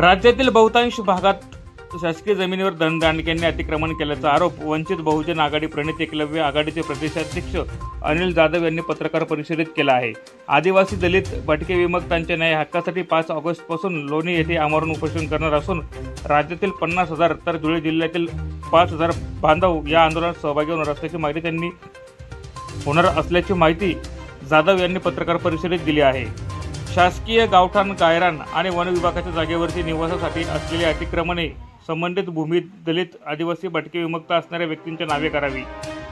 राज्यातील बहुतांश भागात शासकीय जमिनीवर धनदांडक्यांनी अतिक्रमण केल्याचा आरोप वंचित बहुजन आघाडी प्रणित एकलव्य आघाडीचे प्रदेशाध्यक्ष अनिल जाधव यांनी पत्रकार परिषदेत केला आहे. आदिवासी दलित भटके विमुक्तांच्या न्याय हक्कासाठी पाच ऑगस्टपासून लोणी येथे आमरण उपोषण करणार असून राज्यातील पन्नास हजार तर धुळे जिल्ह्यातील पाच हजार बांधव या आंदोलनात सहभागी होणार असल्याची माहिती त्यांनी होणार असल्याची माहिती जाधव यांनी पत्रकार परिषदेत दिली आहे. शासकीय गावठाण गायरान आणि वन विभागाच्या जागेवरती निवासासाठी असलेली अतिक्रमणे संबंधित भूमी दलित आदिवासी भटके विमुक्त असणाऱ्या व्यक्तींच्या नावे करावी.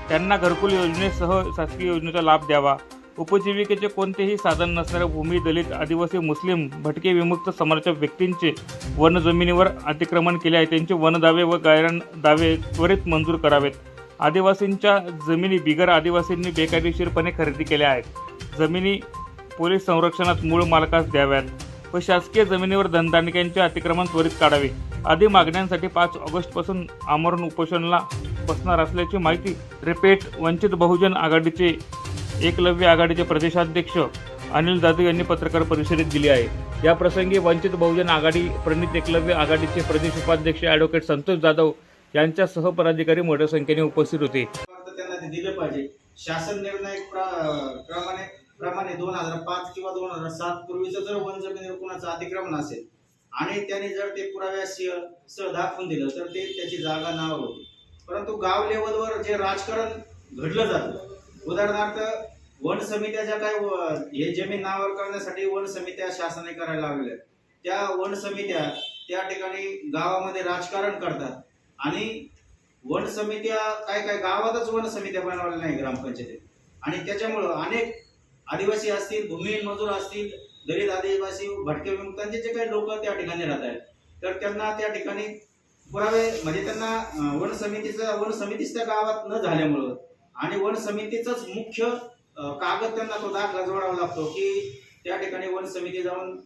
त्यांना घरकुल योजनेसह शासकीय योजनेचा लाभ द्यावा. उपजीविकेचे कोणतेही साधन नसणाऱ्या भूमी दलित आदिवासी मुस्लिम भटके विमुक्त समाजाच्या व्यक्तींचे वन जमिनीवर अतिक्रमण केले आहे. त्यांचे वन दावे व गायरान दावे त्वरित मंजूर करावेत. आदिवासींच्या जमिनी बिगर आदिवासींनी बेकायदेशीरपणे खरेदी केल्या आहेत. जमिनी पोलीस संरक्षणात मूळ मालकास द्याव्यात व शासकीय जमिनीवर धनदांडक्यांचे अतिक्रमण त्वरित काढावे. आदी मागण्यांसाठी पाच ऑगस्टपासून आमरण उपोषणाला बसणार असल्याची माहिती रिपेट वंचित बहुजन आघाडीचे एकलव्य आघाडीचे प्रदेशाध्यक्ष अनिल जाधव यांनी पत्रकार परिषदेत दिली आहे. या प्रसंगी वंचित बहुजन आघाडी प्रणित एकलव्य आघाडीचे प्रदेश उपाध्यक्ष ॲडव्होकेट संतोष जाधव यांच्या सहपदाधिकारी मोठ्या संख्येने उपस्थित होते. त्यांना पाहिजे. शासन निर्णय प्रमाणे प्रमाणे दोन हजार पाच किंवा दोन हजार सात पूर्वीचं जर वन जमिनीवर कुणाचं अतिक्रमण असेल आणि त्यांनी जर ते पुराव्याशी सह दाखवून दिलं तर ते त्याची जागा नाव होती. परंतु गाव लेवलवर जे राजकारण घडलं जातं उदाहरणार्थ वन समित्या ज्या काय व- हे जमीन नावावर करण्यासाठी वन समित्या शासनाने करायला लागलेल्या त्या वन समित्या त्या ठिकाणी गावामध्ये राजकारण करतात आणि वन समित्या काय काय गावातच वन समित्या बनवल्या नाही ग्रामपंचायतीत. आणि त्याच्यामुळं अनेक आदिवासी असतील भूमिहीन मजूर असतील दलित आदिवासी भटके विमुक्तांचे जे काही लोक त्या ठिकाणी राहत आहेत तर त्यांना त्या ठिकाणी पुरावे म्हणजे त्यांना वन समितीचा वन समितीच त्या गावात न झाल्यामुळं आणि वन समितीचंच मुख्य कागद त्यांना तो दाग जोडावा लागतो की त्या ठिकाणी वन समिती जाऊन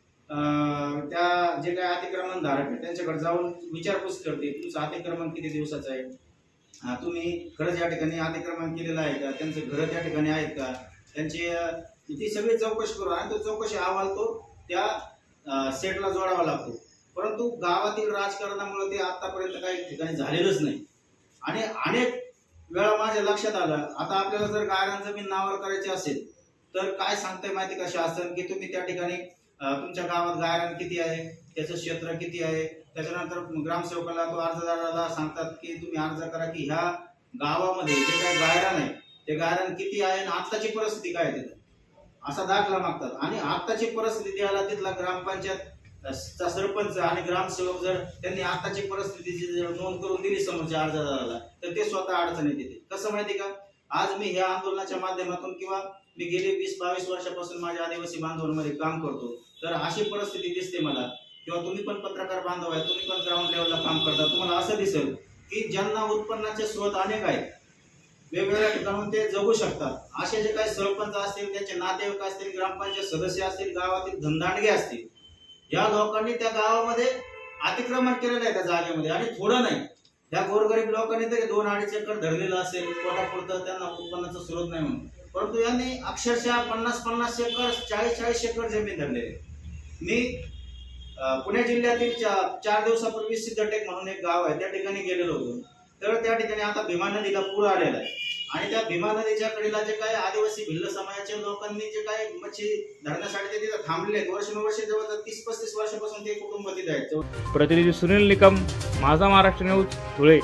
त्या जे काही अतिक्रमण धारक आहे त्यांच्याकडे जाऊन विचारपूस करते तुमचं अतिक्रमण किती दिवसाचं आहे? तुम्ही खरंच या ठिकाणी अतिक्रमण केलेलं आहे का? त्यांचं घर त्या ठिकाणी आहेत का? त्यांची ती सगळी चौकशी करू. आणि तो चौकशी अहवाल तो त्या सेटला जोडावा लागतो. परंतु गावातील राजकारणामुळे ते आतापर्यंत काही ठिकाणी झालेलंच नाही. आणि अनेक वेळा माझ्या लक्षात आलं आता आपल्याला जर गायरान जमीन नावावर करायची असेल तर काय सांगताय माहिती का शासन की तुम्ही त्या ठिकाणी तुमच्या गावात गायरान किती आहे त्याचं क्षेत्र किती आहे त्याच्यानंतर ग्रामसेवकाला तो अर्जदाराला सांगतात की तुम्ही अर्ज करा की ह्या गावामध्ये जे काय गायरान आहे ते कारण किती आहे आणि आत्ताची परिस्थिती काय तिथं? असा दाखला मागतात. आणि आत्ताची परिस्थिती द्यायला तिथला ग्रामपंचायत चा सरपंच आणि ग्रामसेवक जर त्यांनी आत्ताची परिस्थितीची जर नोंद करून दिली समोरच्या अर्जदाराला तर ते स्वतः अडचणीत येते कसं माहिती का? आज मी ह्या आंदोलनाच्या माध्यमातून किंवा मी गेले वीस बावीस वर्षापासून माझ्या आदिवासी बांधवांमध्ये काम करतो तर अशी परिस्थिती दिसते मला. किंवा तुम्ही पण पत्रकार बांधव आहे तुम्ही पण ग्राउंड लेवलला काम करता तुम्हाला असं दिसेल की ज्यांना उत्पन्नाचे स्रोत अनेक आहेत वेगवेगळ्या ठिकाणून ते जगू शकतात. असे जे काही सरपंच असतील त्यांचे नातेवाईक असतील ग्रामपंचायत सदस्य असतील गावातील धनदांडगे असतील या लोकांनी त्या गावामध्ये अतिक्रमण केलेलं आहे त्या जागेमध्ये आणि थोडं नाही. या गोरगरीब लोकांनी तरी दोन अडीच एकर धरलेलं असेल पोटापुरतं त्यांना उत्पन्नाचा स्रोत नाही म्हणून. परंतु यांनी अक्षरशः पन्नास पन्नास एकर चाळीस चाळीस एकर जमीन धरलेली मी पुणे जिल्ह्यातील चार दिवसापूर्वी सिद्धटेक म्हणून एक गाव आहे त्या ठिकाणी गेलेलो होतो. तर त्या ठिकाणी आता भीमा नदीला पूर आलेला आहे. आणि त्या भीमा नदीच्या कडेला जे काही आदिवासी भिल्ल समाजाच्या लोकांनी जे काही मच्छी धरण्यासाठी ते तिथे थांबले आहेत. वर्षानुवर्षे जवळ तीस पस्तीस वर्षापासून ते कुटुंब तिथे आहेत. प्रतिनिधी सुनील निकम माझा महाराष्ट्र न्यूज धुळे.